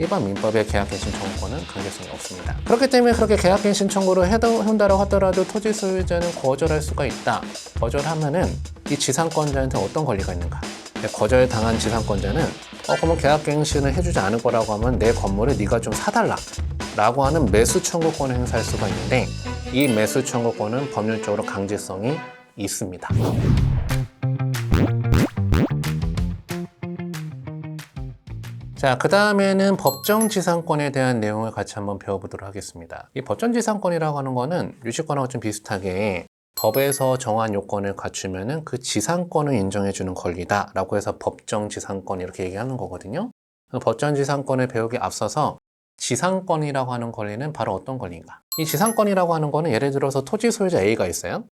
일반 민법의 계약갱신 청구권은 강제성이 없습니다. 그렇기 때문에 그렇게 계약갱신 청구를 해도, 한다고 하더라도 토지 소유자는 거절할 수가 있다. 거절하면은 이 지상권자한테 어떤 권리가 있는가? 거절 당한 지상권자는 어 그러면 계약갱신을 해주지 않을 거라고 하면 내 건물을 네가 좀 사달라. 라고 하는 매수 청구권을 행사할 수가 있는데 이 매수 청구권은 법률적으로 강제성이 있습니다. 자, 그 다음에는 법정지상권에 대한 내용을 같이 한번 배워보도록 하겠습니다. 이 법정지상권이라고 하는 거는 유치권하고 좀 비슷하게 법에서 정한 요건을 갖추면은 그 지상권을 인정해주는 권리다라고 해서 법정지상권 이렇게 얘기하는 거거든요. 그 법정지상권을 배우기 앞서서 지상권이라고 하는 권리는 바로 어떤 권리인가? 이 지상권이라고 하는 거는 예를 들어서 토지 소유자 A가 있어요.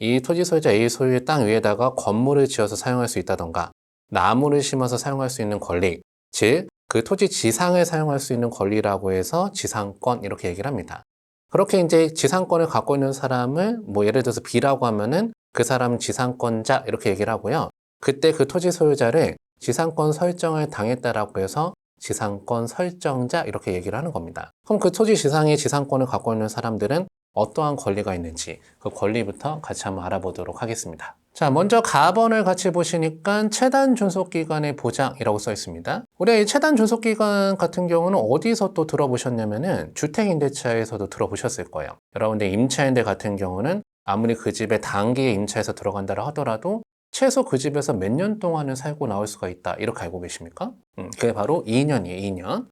이 토지 소유자 A 소유의 땅 위에다가 건물을 지어서 사용할 수 있다던가 나무를 심어서 사용할 수 있는 권리, 즉 그 토지 지상을 사용할 수 있는 권리라고 해서 지상권 이렇게 얘기를 합니다. 그렇게 이제 지상권을 갖고 있는 사람을 뭐 예를 들어서 B라고 하면은 그 사람은 지상권자 이렇게 얘기를 하고요. 그때 그 토지 소유자를 지상권 설정을 당했다라고 해서 지상권 설정자 이렇게 얘기를 하는 겁니다. 그럼 그 토지 지상의 지상권을 갖고 있는 사람들은 어떠한 권리가 있는지 그 권리부터 같이 한번 알아보도록 하겠습니다. 자, 먼저 가번을 같이 보시니까 최단 존속 기간의 보장이라고 써 있습니다. 우리가 이 최단 존속 기간 같은 경우는 어디서 또 들어보셨냐면은 주택임대차에서도 들어보셨을 거예요. 여러분들 임차임대 같은 경우는 아무리 그 집에 단기에 임차해서 들어간다라 하더라도 최소 그 집에서 몇 년 동안은 살고 나올 수가 있다. 이렇게 알고 계십니까? 음, 그게 바로 2년이에요, 2년.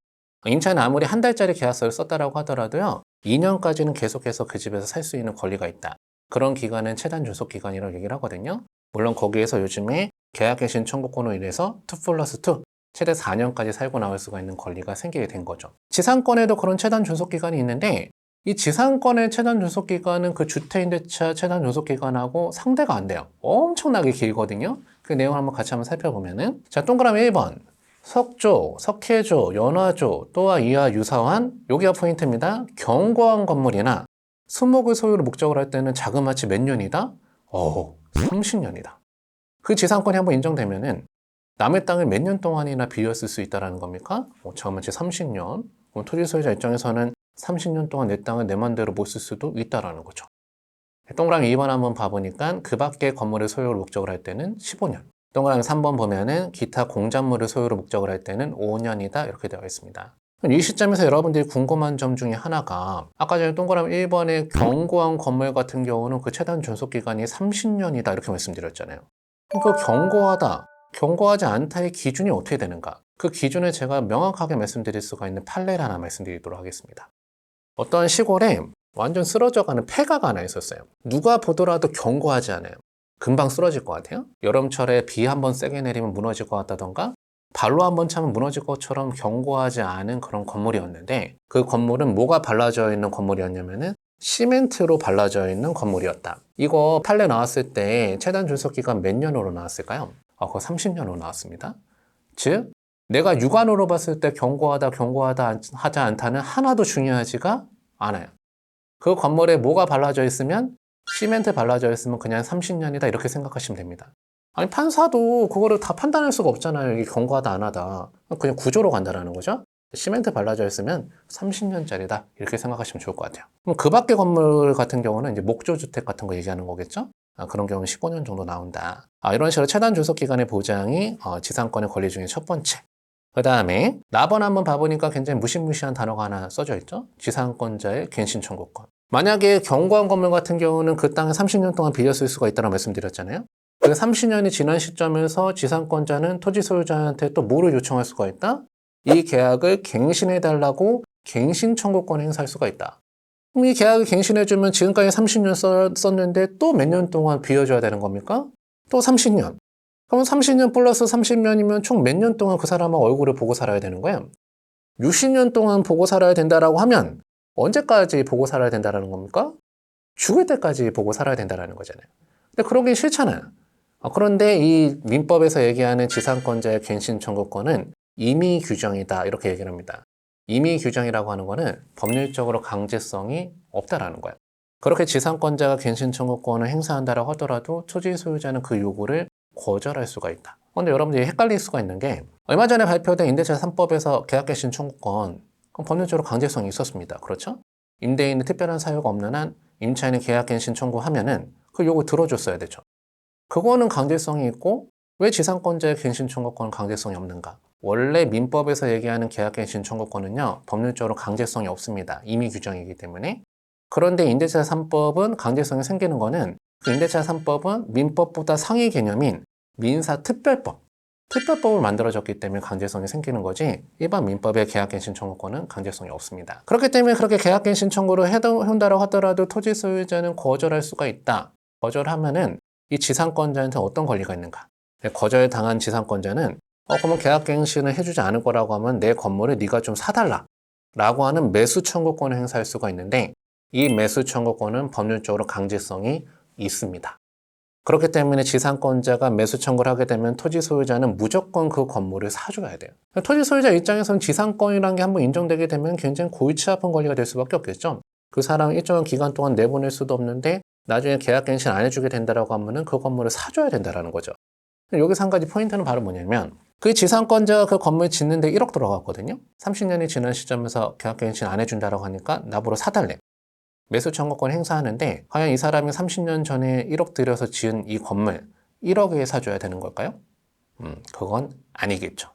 임차는 아무리 한 달짜리 계약서를 썼다라고 하더라도요, 2년까지는 계속해서 그 집에서 살 수 있는 권리가 있다. 그런 기간은 최단 존속 기간이라고 얘기를 하거든요. 물론 거기에서 요즘에 계약갱신 청구권으로 인해서 2 플러스 2, 최대 4년까지 살고 나올 수가 있는 권리가 생기게 된 거죠. 지상권에도 그런 최단 존속 기간이 있는데 이 지상권의 최단 존속 기간은 그 주택임대차 최단 존속 기간하고 상대가 안 돼요. 엄청나게 길거든요. 그 내용을 한번 같이 한번 살펴보면은 자 동그라미 1번 석조, 석회조, 연화조, 또와 이하 유사한 여기가 포인트입니다. 경고한 건물이나 수목을 소유로 목적으로 할 때는 자그마치 몇 년이다? 어, 30년이다. 그 지상권이 한번 인정되면은 남의 땅을 몇 년 동안이나 비웠을 수 있다는 겁니까? 어, 자그마치 30년. 그럼 토지 소유자 입장에서는 30년 동안 내 땅을 내 맘대로 못 쓸 수도 있다라는 거죠. 동그라미 2번 한번 봐보니까 그 밖에 건물을 소유로 목적으로 할 때는 15년. 동그라미 3번 보면은 기타 공작물을 소유로 목적으로 할 때는 5년이다 이렇게 되어 있습니다. 이 시점에서 여러분들이 궁금한 점 중에 하나가 아까 전에 동그라미 1번의 경고한 건물 같은 경우는 그 최단 존속 기간이 30년이다 이렇게 말씀드렸잖아요. 그 경고하다, 경고하지 않다의 기준이 어떻게 되는가? 그 기준을 제가 명확하게 말씀드릴 수가 있는 판례를 하나 말씀드리도록 하겠습니다. 어떠한 시골에 완전 쓰러져가는 폐가가 하나 있었어요. 누가 보더라도 경고하지 않아요. 금방 쓰러질 것 같아요. 여름철에 비 한 번 세게 내리면 무너질 것 같다던가 발로 한 번 차면 무너질 것처럼 경고하지 않은 그런 건물이었는데 그 건물은 뭐가 발라져 있는 건물이었냐면은 시멘트로 발라져 있는 건물이었다. 이거 판례 나왔을 때 최단 존속 기간 몇 년으로 나왔을까요? 아, 그거 30년으로 나왔습니다. 즉 내가 육안으로 봤을 때 경고하다 경고하다 하지 않다는 하나도 중요하지가 않아요. 그 건물에 뭐가 발라져 있으면 시멘트 발라져 있으면 그냥 30년이다 이렇게 생각하시면 됩니다. 아니 판사도 그거를 다 판단할 수가 없잖아요. 이게 경고하다 안 하다. 그냥 구조로 간다라는 거죠. 시멘트 발라져 있으면 30년짜리다 이렇게 생각하시면 좋을 것 같아요. 그럼 그 밖의 건물 같은 경우는 이제 목조 주택 같은 거 얘기하는 거겠죠? 아, 그런 경우는 15년 정도 나온다. 아, 이런 식으로 최단 존속 기간의 보장이 어, 지상권의 권리 중에 첫 번째. 그 다음에 나번 한번 봐보니까 굉장히 무시무시한 단어가 하나 써져 있죠. 지상권자의 갱신 청구권. 만약에 경고한 건물 같은 경우는 그 땅에 30년 동안 빌렸을 수가 있다고 말씀드렸잖아요. 그 30년이 지난 시점에서 지상권자는 토지 소유자한테 또 뭐를 요청할 수가 있다? 이 계약을 갱신해달라고 갱신 청구권 행사할 수가 있다. 그럼 이 계약을 갱신해주면 지금까지 30년 썼는데 또 몇 년 동안 비워줘야 되는 겁니까? 또 30년. 그럼 30년 플러스 30년이면 총 몇 년 동안 그 사람의 얼굴을 보고 살아야 되는 거예요? 60년 동안 보고 살아야 된다라고 하면 언제까지 보고 살아야 된다는 겁니까? 죽을 때까지 보고 살아야 된다는 거잖아요. 근데 그러긴 싫잖아요. 어, 그런데 이 민법에서 얘기하는 지상권자의 갱신 청구권은 임의 규정이다 이렇게 얘기를 합니다. 임의 규정이라고 하는 거는 법률적으로 강제성이 없다라는 거예요. 그렇게 지상권자가 갱신 청구권을 행사한다고 하더라도 토지 소유자는 그 요구를 거절할 수가 있다. 근데 여러분들이 헷갈릴 수가 있는 게 얼마 전에 발표된 임대차 3법에서 계약갱신 청구권 그럼 법률적으로 강제성이 있었습니다. 그렇죠? 임대인의 특별한 사유가 없는 한 임차인이 계약갱신 청구하면은 그 요구 들어줬어야 되죠. 그거는 강제성이 있고 왜 지상권자의 갱신 청구권은 강제성이 없는가? 원래 민법에서 얘기하는 계약갱신 청구권은요 법률적으로 강제성이 없습니다. 이미 규정이기 때문에 그런데 임대차 3법은 강제성이 생기는 거는 그 임대차 3법은 민법보다 상위 개념인 민사특별법, 특별법을 만들어졌기 때문에 강제성이 생기는 거지 일반 민법의 계약갱신 청구권은 강제성이 없습니다. 그렇기 때문에 그렇게 계약갱신 청구를 해도- 한다고 하더라도 토지 소유자는 거절할 수가 있다. 거절하면은 이 지상권자한테 어떤 권리가 있는가? 거절 당한 지상권자는 어 그러면 계약갱신을 해주지 않을 거라고 하면 내 건물을 네가 좀 사달라 라고 하는 매수 청구권을 행사할 수가 있는데 이 매수 청구권은 법률적으로 강제성이 있습니다. 그렇기 때문에 지상권자가 매수 청구를 하게 되면 토지 소유자는 무조건 그 건물을 사줘야 돼요. 토지 소유자 입장에서는 지상권이라는 게 한번 인정되게 되면 굉장히 골치 아픈 권리가 될 수밖에 없겠죠. 그 사람을 일정한 기간 동안 내보낼 수도 없는데 나중에 계약갱신 안 해주게 된다라고 하면은 그 건물을 사줘야 된다라는 거죠. 여기서 한 가지 포인트는 바로 뭐냐면 그 지상권자가 그 건물 짓는데 1억 들어갔거든요. 30년이 지난 시점에서 계약갱신 안 해준다라고 하니까 나보러 사달래. 매수 청구권 행사하는데 과연 이 사람이 30년 전에 1억 들여서 지은 이 건물 1억에 사줘야 되는 걸까요? 음, 그건 아니겠죠.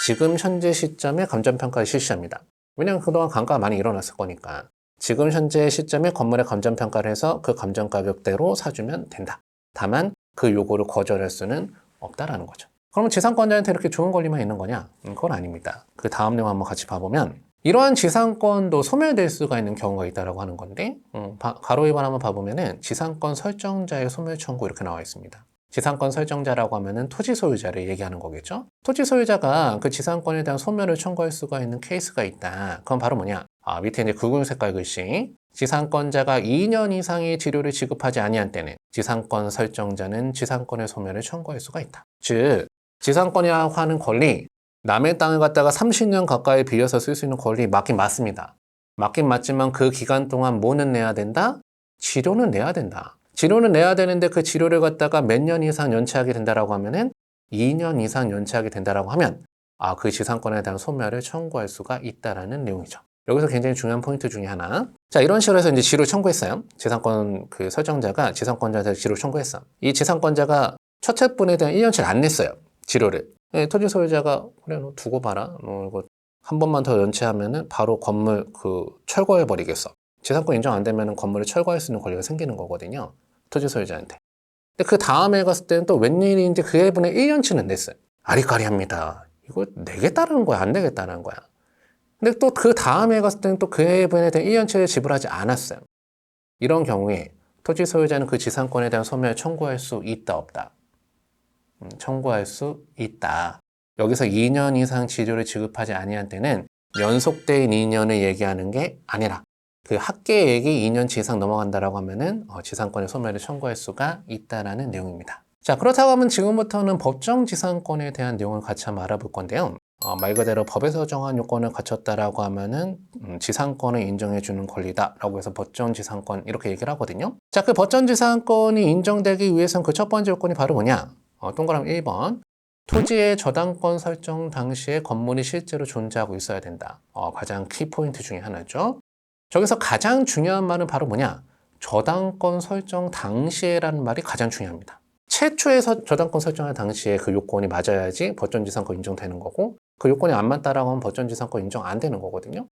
지금 현재 시점에 감정평가를 실시합니다. 왜냐하면 그동안 감가가 많이 일어났을 거니까. 지금 현재 시점에 건물의 감정평가를 해서 그 감정가격대로 사주면 된다. 다만 그 요구를 거절할 수는 없다라는 거죠. 그러면 지상권자한테 이렇게 좋은 권리만 있는 거냐? 음, 그건 아닙니다. 그 다음 내용 한번 같이 봐보면 이러한 지상권도 소멸될 수가 있는 경우가 있다라고 하는 건데 음, 바- 가로 위반 한번 봐보면은 지상권 설정자의 소멸 청구 이렇게 나와 있습니다. 지상권 설정자라고 하면은 토지 소유자를 얘기하는 거겠죠. 토지 소유자가 그 지상권에 대한 소멸을 청구할 수가 있는 케이스가 있다. 그건 바로 뭐냐? 아, 밑에 이제 굵은 색깔 글씨. 지상권자가 2년 이상의 치료를 지급하지 아니한 때는 지상권 설정자는 지상권의 소멸을 청구할 수가 있다. 즉, 지상권이라고 하는 권리, 남의 땅을 갖다가 30년 가까이 빌려서 쓸 수 있는 권리 맞긴 맞습니다. 맞긴 맞지만 그 기간 동안 뭐는 내야 된다? 치료는 내야 된다. 치료는 내야 되는데 그 치료를 갖다가 몇 년 이상 연체하게 된다라고 하면은 2년 이상 연체하게 된다라고 하면 아, 그 지상권에 대한 소멸을 청구할 수가 있다라는 내용이죠. 여기서 굉장히 중요한 포인트 중에 하나. 자, 이런 식으로 해서 이제 지로 청구했어요. 지상권 그 설정자가 지상권자한테 지로 청구했어. 이 지상권자가 첫째 분에 대한 1년치를 안 냈어요. 지료를. 예, 토지 소유자가 그래 너 두고 봐라. 너 이거 한 번만 더 연체하면은 바로 건물 그 철거해 버리겠어. 지상권 인정 안 되면은 건물을 철거할 수 있는 권리가 생기는 거거든요. 토지 소유자한테. 근데 그 다음에 갔을 때는 또 웬일인지 그 해분의 1년치는 냈어요. 아리까리합니다. 이거 내겠다는 거야, 안 내겠다는 거야. 근데 또 그 다음에 갔을 때는 또그 해분에 대한 1년치를 지불하지 않았어요. 이런 경우에 토지 소유자는 그 지상권에 대한 소멸을 청구할 수 있다, 없다. 음, 청구할 수 있다. 여기서 2년 이상 치료를 지급하지 아니한 때는 연속된 2년을 얘기하는 게 아니라 그 학계액이 2년치 이상 넘어간다라고 하면은 어, 지상권의 소멸을 청구할 수가 있다라는 내용입니다. 자 그렇다고 하면 지금부터는 법정 지상권에 대한 내용을 같이 한번 알아볼 건데요. 어, 말 그대로 법에서 정한 요건을 갖췄다라고 하면은 음, 지상권을 인정해 주는 권리다라고 해서 법정 지상권 이렇게 얘기를 하거든요. 자 그 법정 지상권이 인정되기 위해서는 그첫 번째 요건이 바로 뭐냐? 어, 동그라미 1번 토지의 저당권 설정 당시에 건물이 실제로 존재하고 있어야 된다. 어, 가장 키포인트 중에 하나죠. 저기서 가장 중요한 말은 바로 뭐냐? 저당권 설정 당시에라는 말이 가장 중요합니다. 최초에 서- 저당권 설정할 당시에 그 요건이 맞아야지 법전지상권 인정되는 거고 그 요건이 안 맞다라고 하면 법전지상권 인정 안 되는 거거든요.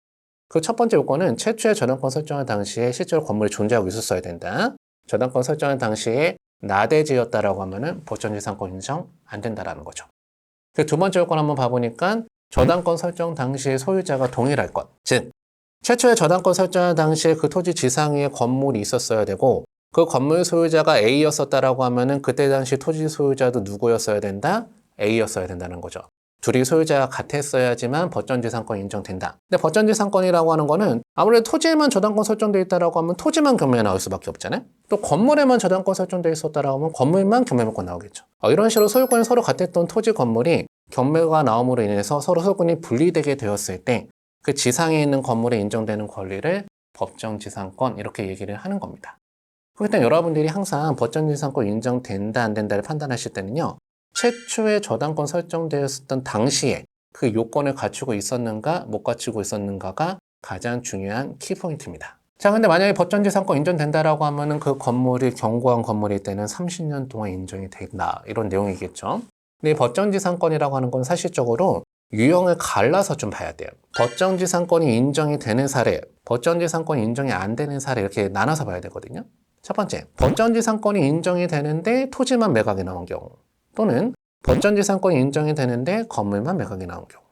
그 첫 번째 요건은 최초에 저당권 설정할 당시에 실제로 건물이 존재하고 있었어야 된다. 저당권 설정할 당시에 나대지였다라고 하면은 법전지상권 인정 안 된다라는 거죠. 그 두 번째 요건 한번 봐보니까 저당권 설정 당시에 소유자가 동일할 것. 즉, 최초에 저당권 설정할 당시에 그 토지 지상에 건물이 있었어야 되고 그 건물 소유자가 A였었다라고 하면은 그때 당시 토지 소유자도 누구였어야 된다? A였어야 된다는 거죠. 둘이 소유자가 같았어야지만 법전지상권 인정된다. 근데 법전지상권이라고 하는 거는 아무래도 토지에만 저당권 설정돼 있다라고 하면 토지만 경매에 나올 수밖에 없잖아요. 또 건물에만 저당권 설정돼 있었다라고 하면 건물만 경매권고 나오겠죠. 어, 이런 식으로 소유권이 서로 같았던 토지 건물이 경매가 나옴으로 인해서 서로 소유권이 분리되게 되었을 때 그 지상에 있는 건물에 인정되는 권리를 법정지상권 이렇게 얘기를 하는 겁니다. 그렇기 때문에 여러분들이 항상 법정지상권 인정된다 안 된다를 판단하실 때는요. 최초의 저당권 설정되었던 당시에 그 요건을 갖추고 있었는가 못 갖추고 있었는가가 가장 중요한 키포인트입니다. 자, 근데 만약에 법전지상권 인정된다라고 하면은 그 건물이 견고한 건물일 때는 30년 동안 인정이 된다. 이런 내용이겠죠. 근데 이 법정지상권이라고 하는 건 사실적으로 유형을 갈라서 좀 봐야 돼요. 법정지상권이 인정이 되는 사례, 법정지상권이 인정이 안 되는 사례 이렇게 나눠서 봐야 되거든요. 첫 번째, 법정지상권이 인정이 되는데 토지만 매각이 나온 경우 또는 법정지상권이 인정이 되는데 건물만 매각이 나온 경우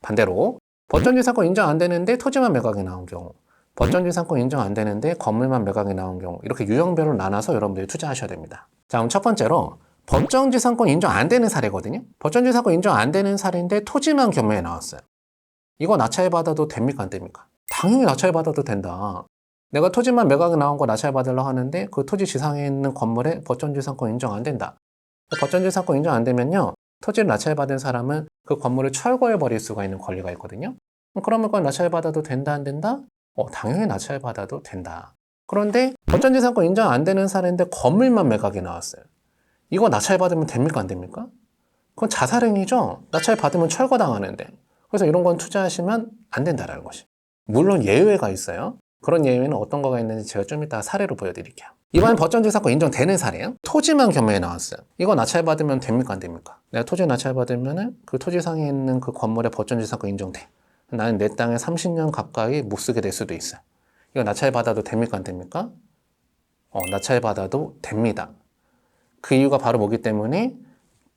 반대로 법정지상권 인정 안 되는데 토지만 매각이 나온 경우 법정지상권 인정 안 되는데 건물만 매각이 나온 경우 이렇게 유형별로 나눠서 여러분들이 투자하셔야 됩니다. 자 그럼 첫 번째로 법정지상권 인정 안 되는 사례거든요. 법정지상권 인정 안 되는 사례인데 토지만 경매에 나왔어요. 이거 낙찰 받아도 됩니까 안 됩니까? 당연히 낙찰 받아도 된다. 내가 토지만 매각이 나온 거 낙찰 받으려고 하는데 그 토지 지상에 있는 건물에 법정지상권 인정 안 된다. 법정지상권 인정 안 되면요. 토지를 낙찰 받은 사람은 그 건물을 철거해 버릴 수가 있는 권리가 있거든요. 그러면 그건 낙찰 받아도 된다 안 된다? 어, 당연히 낙찰 받아도 된다. 그런데 법정지상권 인정 안 되는 사례인데 건물만 매각이 나왔어요. 이거 낙찰 받으면 됩니까 안 됩니까? 그건 자살행위죠. 낙찰 받으면 철거당하는데. 그래서 이런 건 투자하시면 안 된다라는 것이. 물론 예외가 있어요. 그런 예외는 어떤 거가 있는지 제가 좀 이따 사례로 보여드릴게요. 이번엔 법정지상권 인정되는 사례예요. 토지만 경매에 나왔어요. 이거 낙찰 받으면 됩니까 안 됩니까? 내가 토지 낙찰 받으면은 그 토지상에 있는 그 건물의 법정지상권 인정돼. 나는 내 땅에 30년 가까이 못 쓰게 될 수도 있어요. 이거 낙찰 받아도 됩니까 안 됩니까? 어, 낙찰 받아도 됩니다. 그 이유가 바로 뭐기 때문에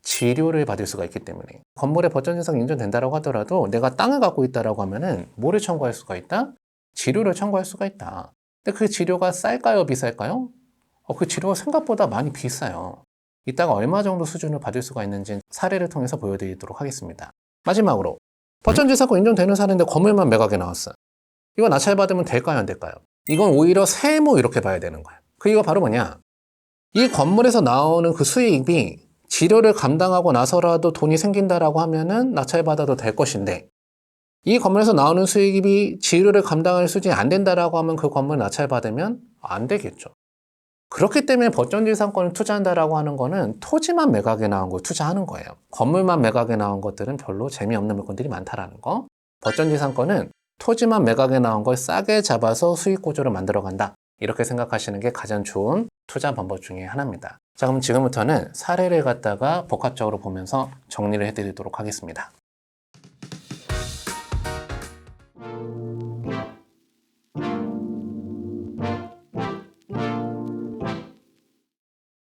지료를 받을 수가 있기 때문에 건물의 법정지상 인정된다라고 하더라도 내가 땅을 갖고 있다라고 하면은 뭐를 청구할 수가 있다? 지료를 청구할 수가 있다. 근데 그 지료가 쌀까요, 비쌀까요? 어, 그 지료가 생각보다 많이 비싸요. 이따가 얼마 정도 수준을 받을 수가 있는지 사례를 통해서 보여드리도록 하겠습니다. 마지막으로 법정지상권 인정되는 사례인데 건물만 매각에 나왔어요. 이거 낙찰 받으면 될까요, 안 될까요? 이건 오히려 세무 이렇게 봐야 되는 거예요. 그 이유가 바로 뭐냐? 이 건물에서 나오는 그 수익이 지료를 감당하고 나서라도 돈이 생긴다라고 하면은 낙찰 받아도 될 것인데 이 건물에서 나오는 수익이 지료를 감당할 수준이 안 된다라고 하면 그 건물 낙찰 받으면 안 되겠죠. 그렇기 때문에 법정지상권을 투자한다라고 하는 거는 토지만 매각에 나온 걸 투자하는 거예요. 건물만 매각에 나온 것들은 별로 재미없는 물건들이 많다라는 거. 법정지상권은 토지만 매각에 나온 걸 싸게 잡아서 수익 구조를 만들어 간다. 이렇게 생각하시는 게 가장 좋은 투자 방법 중에 하나입니다. 자, 그럼 지금부터는 사례를 갖다가 복합적으로 보면서 정리를 해드리도록 하겠습니다.